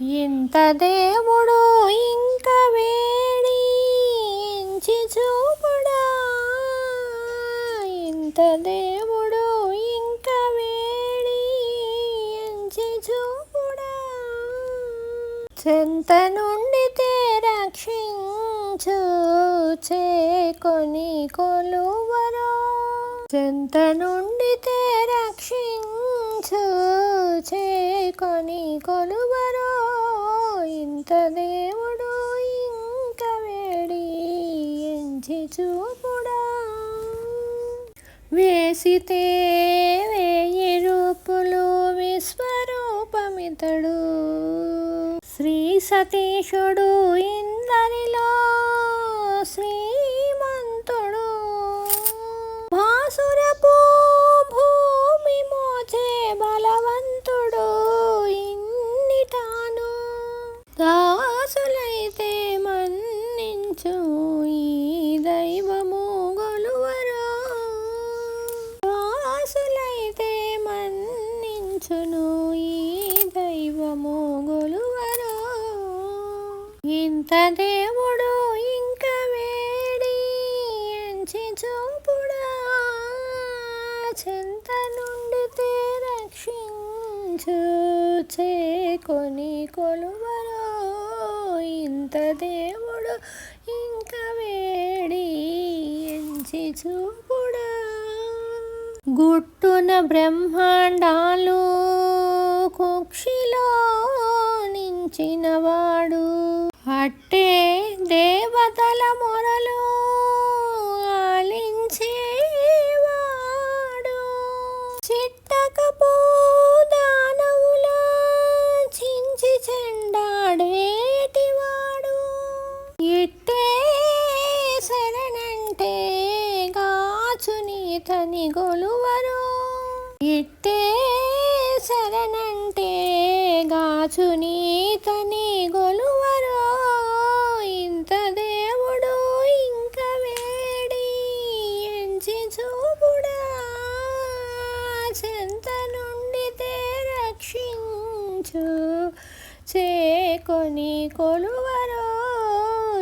ఇంత దేవుడు ఇంక వేడి ఎంచి చూపుడా? ఇంత దేవుడు ఇంక వేడి ఎంచి చూపుడా? చెంత నుండి రక్షించు చేకొని కొలువరో. చెంత నుండి రక్షించు చేకొని కొ ఇంత దేవుడు ఇంకా వేడి ఎంచి చూపుడా? వేసితే వేయి రూపులు విశ్వరూపమితడు. శ్రీ సతీశుడు ఇందరిలో ఇంత దేవుడు ఇంక వేడి ఎంచి చూపుడా? చింత నుండి రక్షించు చేకొని కొలువరో? ఇంత దేవుడు ఇంక వేడి ఎంచి చూపుడా? గుట్టున బ్రహ్మాండా చిట్టకపో దానవుల చించి చెండాడేటివాడు ఇట్టే శరణంటే గాచుని తని గొలువరు. ఇట్టే శరణంటే గాచుని తని గొలువరు ఇంత దేవుడు ఇంక వేడి ఎంచి చూపుడా చెంత నుండి రక్షించు చేకొని కొలువరో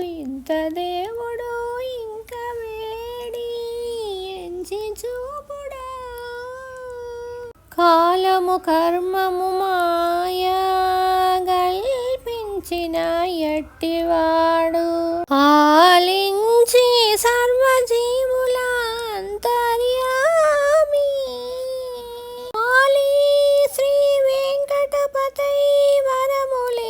ఇంత దేవుడు ఇంక వేడి ఎంచి చూపుడా. కాలము కర్మము మాయ గల్పించిన ఎట్టివా